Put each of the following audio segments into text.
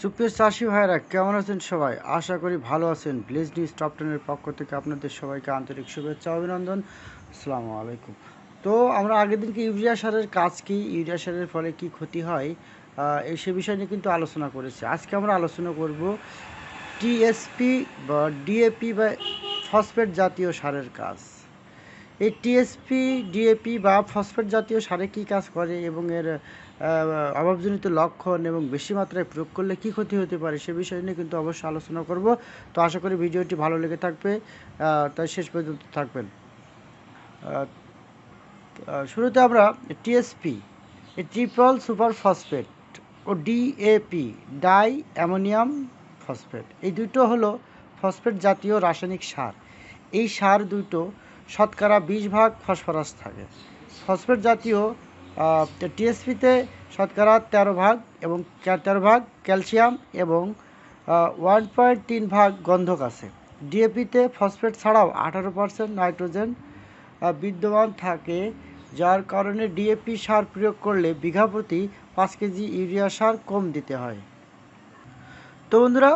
সুপ্রিয় চাষি ভাইরা কেমন আছেন সবাই? আশা করি ভালো আছেন। ভিলেজ নিউজ টপ টেনের পক্ষ থেকে আপনাদের সবাইকে আন্তরিক শুভেচ্ছা অভিনন্দন। আসসালামু আলাইকুম। তো আমরা আগের দিনকে ইউরিয়া সারের কাজ কী, ইউরিয়া সারের ফলে কি ক্ষতি হয় এই সে বিষয় নিয়ে কিন্তু আলোচনা করেছি। আজকে আমরা আলোচনা করব টিএসপি বা ডিএপি বা ফসফেট জাতীয় সারের কাজ। এই টিএসপি ডিএপি বা ফসফেট জাতীয় সারে কী কাজ করে এবং এর অভাবজনিত লক্ষণ এবং বেশি মাত্রায় প্রয়োগ করলে কী ক্ষতি হতে পারে সে বিষয় নিয়ে কিন্তু অবশ্যই আলোচনা করব। তো আশা করি ভিডিওটি ভালো লেগে থাকবে। তাই শেষ পর্যন্ত থাকবেন। শুরুতে আমরা টিএসপি ট্রিপল সুপার ফসফেট ও ডিএপি ডাই অ্যামোনিয়াম ফসফেট। এই দুটো হলো ফসফেট জাতীয় রাসায়নিক সার। এই সার দুটো শতকরা বিশ ভাগ ফসফরাস থাকে। ফসফেট জাতীয় টিএসপিতে শতকরা তেরো ভাগ এবং তেরো ভাগ ক্যালসিয়াম এবং ওয়ান পয়েন্ট তিন ভাগ গন্ধক আছে। ডিএপিতে ফসফেট ছাড়াও আঠারো পার্সেন্ট নাইট্রোজেন বিদ্যমান থাকে, যার কারণে ডিএপি সার প্রয়োগ করলে বিঘা প্রতি পাঁচ কেজি ইউরিয়া সার কম দিতে হয়। তো বন্ধুরা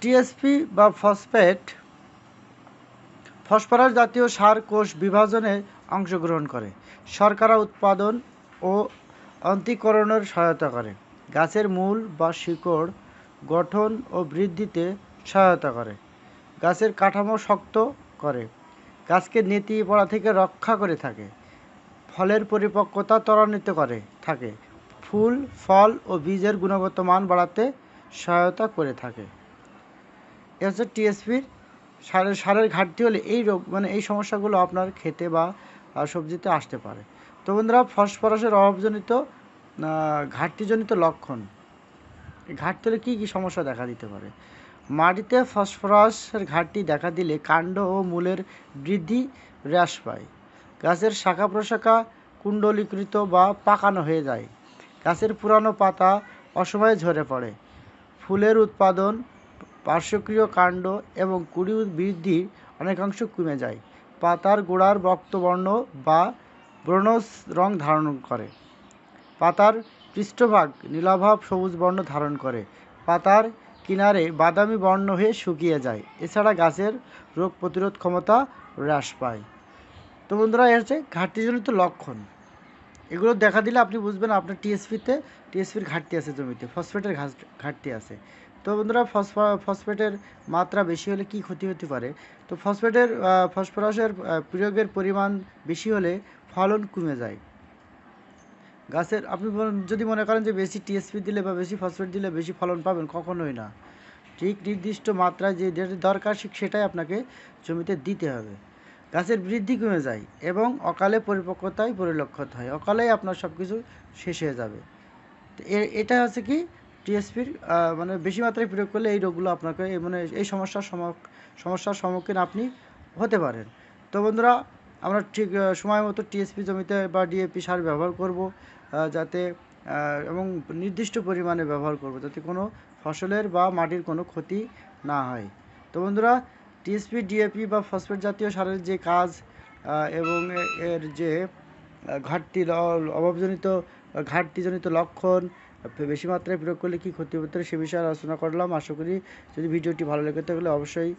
টিএসপি বা ফসফেট, ফসফরাস জাতীয় সার কোষ বিভাজনে অংশগ্রহণ করে। শর্করা উৎপাদন ও অন্তিকরণের সহায়তা করে। গাছের মূল বা শিকড় গঠন ও বৃদ্ধিতে সহায়তা করে। গাছের কাঠামো শক্ত করে। গাছকে নেতি পড়া থেকে রক্ষা করে থাকে। ফলের পরিপক্কতা ত্বরান্বিত করে থাকে। ফুল, ফল ও বীজের গুণগত মান বাড়াতে সহায়তা করে থাকে। এ হচ্ছে টিএসপির সারের সারের ঘাটতি হলে এই রোগ মানে এই সমস্যাগুলো আপনার খেতে বা সবজিতে আসতে পারে। তো বন্ধুরা, ফসফরাসের অভাবজনিত ঘাটতিজনিত লক্ষণ। ঘাটতি হলে কী কী সমস্যা দেখা দিতে পারে? মাটিতে ফসফরাসের ঘাটতি দেখা দিলে কাণ্ড ও মূলের বৃদ্ধি হ্রাস পায়। গাছের শাখা প্রশাখা কুণ্ডলীকৃত বা পাকানো হয়ে যায়। গাছের পুরানো পাতা অসময়ে ঝরে পড়ে। ফুলের উৎপাদন, পার্শ্বক্রিয় কাণ্ড এবং কুড়ি বৃদ্ধি অনেকাংশ কমে যায়। পাতার গোড়ার রক্তবর্ণ বা ব্রোনস রং ধারণ করে। পাতার পৃষ্ঠভাগ নীলাভাব সবুজ বর্ণ ধারণ করে। পাতার কিনারে বাদামি বর্ণ হয়ে শুকিয়ে যায়। এছাড়া গাছের রোগ প্রতিরোধ ক্ষমতা হ্রাস পায়। তো বন্ধুরা, এ হচ্ছে ঘাটতিজনিত লক্ষণ। এগুলো দেখা দিলে আপনি বুঝবেন আপনার টিএসপিতে টিএসপির ঘাটতি আছে জমিতে, ফসফেটের ঘাটতি আছে। তো বন্ধুরা ফসফা, ফসফেটের মাত্রা বেশি হলে কি ক্ষতি হতে পারে? তো ফসফেটের ফসফরাসের প্রয়োগের পরিমাণ বেশি হলে ফলন কমে যায়। গাছের, আপনি যদি মনে করেন যে বেশি টিএসপি দিলে বা বেশি ফসফেট দিলে বেশি ফলন পাবেন, কখনোই না। ঠিক নির্দিষ্ট মাত্রায় যে দরকার ঠিক সেটাই আপনাকে জমিতে দিতে হবে। গাছের বৃদ্ধি কমে যায় এবং অকালে পরিপক্কতায় পরিলক্ষিত হয়। অকালেই আপনার সব কিছু শেষ হয়ে যাবে। তো এটা হচ্ছে কি টিএসপির মানে বেশি মাত্রায় প্রয়োগ করলে এই রোগগুলো আপনাকে মানে এই সমস্যার সমস্যার সম্মুখীন আপনি হতে পারেন। তো বন্ধুরা, আমরা ঠিক সময় মতো টিএসপি জমিতে বা ডিএপি সার ব্যবহার করব যাতে এবং নির্দিষ্ট পরিমাণে ব্যবহার করব, যাতে কোনো ফসলের বা মাটির কোনো ক্ষতি না হয়। তো বন্ধুরা টিএসপি ডিএপি বা ফসফেট জাতীয় সারের যে কাজ এবং এর যে ঘাটতি অভাবজনিত, ঘাটতিজনিত লক্ষণ বেশি মাত্রায় প্রয়োগ করলে কী ক্ষতি হতে সে বিষয়ে আলোচনা করলাম। আশা করি যদি ভিডিওটি ভালো লেগে থাকলে অবশ্যই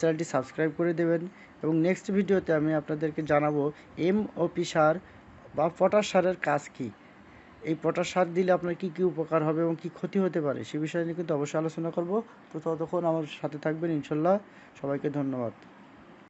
চ্যানেলটি সাবস্ক্রাইব করে দেবেন। এবং নেক্সট ভিডিওতে আমি আপনাদেরকে জানাব এমওপি সার বা পটাশ সারের কাজ কী? এই পটাশ সার দিলে আপনার কী কী উপকার হবে এবং কী ক্ষতি হতে পারে সে বিষয়ে নিয়ে কিন্তু অবশ্যই আলোচনা করব। তো ততক্ষণ আমার সাথে থাকবেন ইনশাল্লাহ। সবাইকে ধন্যবাদ।